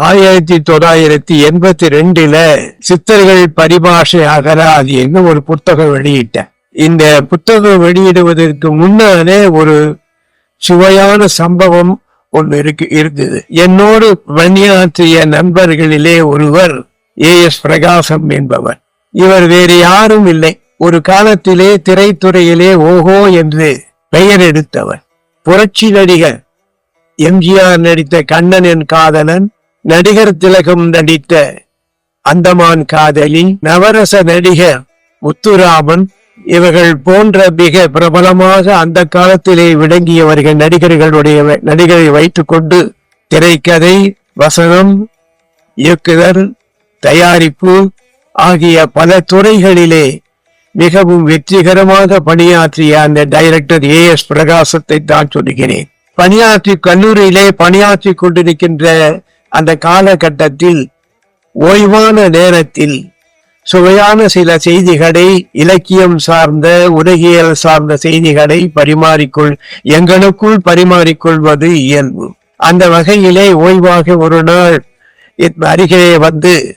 ஆயிரத்தி தொள்ளாயிரத்தி எண்பத்தி ரெண்டுல சித்தர்கள் பரிபாஷை அகராதி என்ன ஒரு புத்தகம் வெளியிட்டேன் இந்த புத்தகம் வெளியிடுவதற்கு முன்னாலே ஒரு சுவையான சம்பவம் ஒன்று இருக்கு இருந்தது. என்னோடு பணியாற்றிய நண்பர்களிலே ஒருவர் ஏ எஸ் பிரகாசம் என்பவர். இவர் வேறு யாரும் இல்லை. ஒரு காலத்திலே திரைத்துறையிலே ஓஹோ என்று பெயர் எடுத்தவர். புரட்சி நடிகர் எம்ஜிஆர் நடித்த கண்ணனின் காதலன் நடிகர் திலகம் நடித்த அந்தமான் காதலி நவரச நடிகர் முத்துராமன் இவர்கள் போன்ற மிக பிரபலமாக அந்த காலத்திலே விளங்கியவர்கள் நடிகர்களுடைய நடிகரை வைத்துக்கொண்டு திரைக்கதை வசனம் இயக்குதல் தயாரிப்பு ஆகிய பல துறைகளிலே மிகவும் வெற்றிகரமாக பணியாற்றிய அந்த டைரக்டர் ஏ எஸ் பிரகாசத்தை தான் சொல்கிறேன். பணியாற்றி கல்லூரியிலே பணியாற்றி கொண்டிருக்கின்ற அந்த காலகட்டத்தில் ஓய்வான நேரத்தில் சுவையான சில செய்திகளை இலக்கியம் சார்ந்த உலகியல் சார்ந்த செய்திகளை பரிமாறிக்கொள் எங்களுக்குள் பரிமாறிக்கொள்வது இயல்பு. அந்த வகையிலே ஓய்வாக ஒரு நாள் என் அருகே வந்து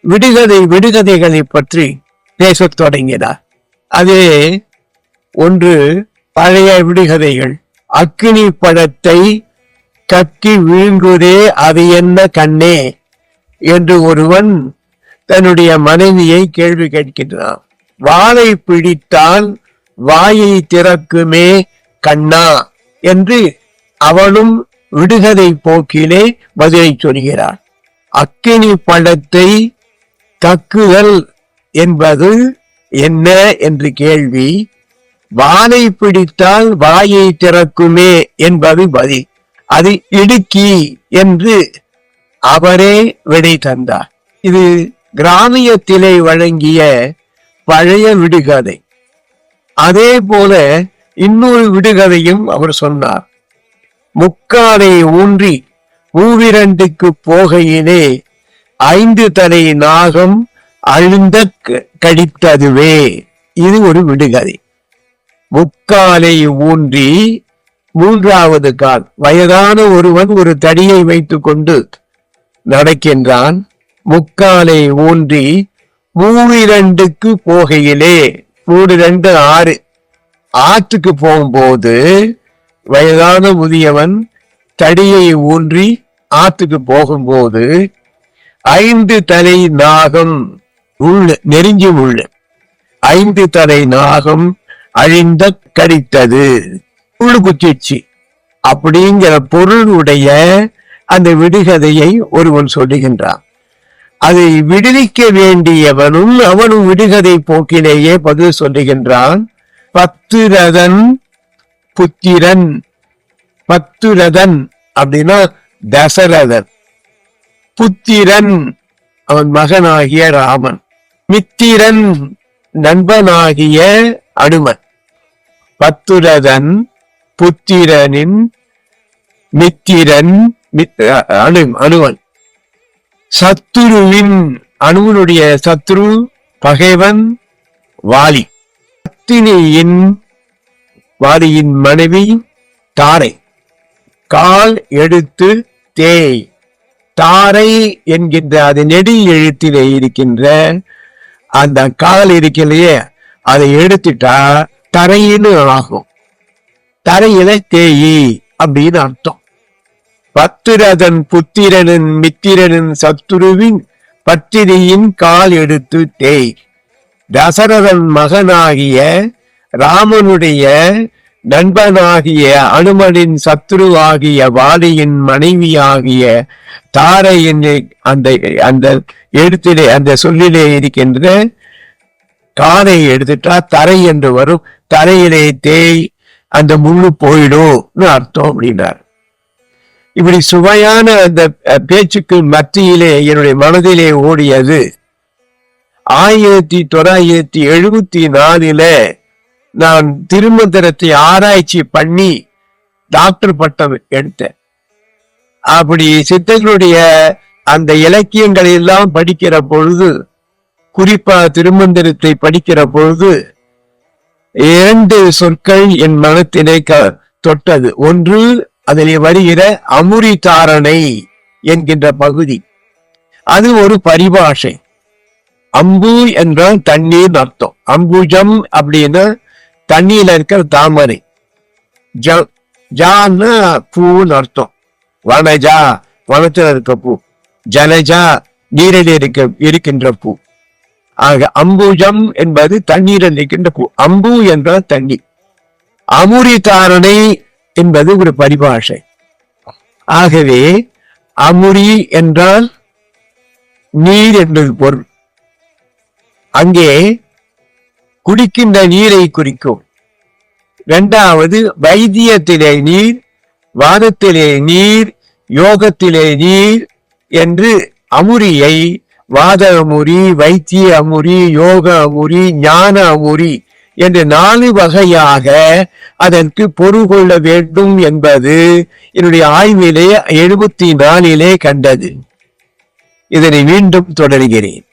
விடுகதை விடுகதைகளை பற்றி பேசத் தொடங்கினார். அது ஒன்று பழைய விடுகதைகள். அக்கினி பழத்தை கக்கி விழுங்குதே அது என்ன கண்ணே? என்று ஒருவன் தன்னுடைய மனைவியை கேள்வி கேட்கின்றான். வாளை பிடித்தால் வாயை திறக்குமே கண்ணா என்று அவளும் விடுகதை போக்கிலே பதிலை சொல்கிறார் அக்கினி படத்தை கக்குதல் என்பது என்ன? என்று கேள்வி. வாளை பிடித்தால் வாயை திறக்குமே என்பது பதில். அது இடுக்கி என்று அவரே விடை தந்தார். இது கிராமியத்திலே வழங்கிய பழைய விடுகதை. அதே போல இன்னொரு விடுகதையும் அவர் சொன்னார். முக்காலை ஊன்றி மூவிரண்டுக்கு போகையிலே ஐந்து தலை நாகம் அழுந்த க- கடித்ததுவே. இது ஒரு விடுகதை. முக்காலை ஊன்றி மூன்றாவது கால். வயதான ஒருவன் ஒரு தடியை வைத்துக் கொண்டு நடக்கின்றான். முக்காலை ஊன்றி மூவிரண்டுக்கு போகையிலே மூணு ரெண்டு ஆறு. ஆற்றுக்கு போகும்போது வயதான முதியவன் தடியை ஊன்றி ஆற்றுக்கு போகும்போது ஐந்து தலை நாகம் உள்ள நெருங்கி உள்ள ஐந்து தலை நாகம் அழிந்த கடித்தது. புழு குத்திச்சு அப்படிங்கிற பொருளுடைய அந்த விடுகதையை ஒருவன் சொல்லுகின்றான். அதை விடுவிக்க வேண்டியவனும் அவனும் விடுகதை போக்கிலேயே பதில் சொல்லுகின்றான். பத்துரதன் புத்திரன். பத்துரதன் அப்படின்னா தசரதன். புத்திரன் அவன் மகனாகிய ராமன். மித்திரன் நண்பனாகிய அனுமன். பத்துரதன் புத்திரனின் மித்திரன் மித்- அனுவன் சத்துருவின் அணுவனுடைய சத்ரு பகைவன் வாலி. அத்தினியின் வாலியின் மனைவி தாரை. கால் எடுத்து தேய். தாரை என்கின்ற அது நெடி எழுத்திலே இருக்கின்ற அந்த கால் இருக்கலையே அதை எடுத்துட்டா தரையின்னு ஆகும். தரையில தேயி அப்படின்னு அர்த்தம். பத்துரதன் புத்திரனின் மித்திரனின் சத்துருவின் பத்திரியின் கால் எடுத்து தேய் தசரதன் மகனாகிய ராமனுடைய நண்பனாகிய அனுமனின் சத்ருவாகிய வாலியின் மனைவியாகிய தாரையின் அந்த அந்த எழுத்திலே அந்த சொல்லிலே இருக்கின்ற காலை எடுத்துட்டா தரை என்று வரும். தரையிலே தேய் அந்த முள்ளு போயிடும்னு அர்த்தம் அப்படின்னார். இப்படி சுவையான அந்த பேச்சுக்கு மத்தியிலே என்னுடைய மனதிலே ஓடியது. ஆயிரத்தி தொள்ளாயிரத்தி எழுபத்தி நாலுல நான் திருமந்திரத்தை ஆராய்ச்சி பண்ணி டாக்டர் பட்டம் எடுத்தேன். அப்படி சித்தர்களுடைய அந்த இலக்கியங்களை எல்லாம் படிக்கிற பொழுது குறிப்பா திருமந்திரத்தை படிக்கிற பொழுது இரண்டு சொற்கள் என் மனத்திலே க- தொட்டது. ஒன்று அதில் வருகிற அமுரி தாரணை என்கின்ற பகுதி. அது ஒரு பரிபாஷை. அம்பு என்றால் தண்ணீர் அர்த்தம். அம்புஜம் அப்படின்னா தண்ணியில இருக்கிற தாமரை. ஜ ஜான்னா பூன்னு அர்த்தம். வனஜா வனத்தில் இருக்க பூ. ஜனஜா நீரில் இருக்க இருக்கின்ற பூ. ஆக அம்புஜம் என்பது தண்ணீரில் இருக்கின்ற பூ. அம்பு என்றால் தண்ணி. அமுரி தாரணை என்பது ஒரு பரிபாஷை. ஆகவே அமுரி என்றால் நீர் என்பது பொருள். அங்கே குடிக்கின்ற நீரை குறிக்கும். இரண்டாவது வைத்தியத்திலே நீர் வாதத்திலே நீர் யோகத்திலே நீர் என்று அமுரியை வாத அமுரி வைத்திய அமுரி யோக அமுரி ஞான அமுரி என்று நாலு வகையாக அதற்கு பொருள் கொள்ள வேண்டும் என்பது என்னுடைய ஆய்விலே எழுபத்தி நாலிலே கண்டது. இதனை மீண்டும் தொடர்கிறேன்.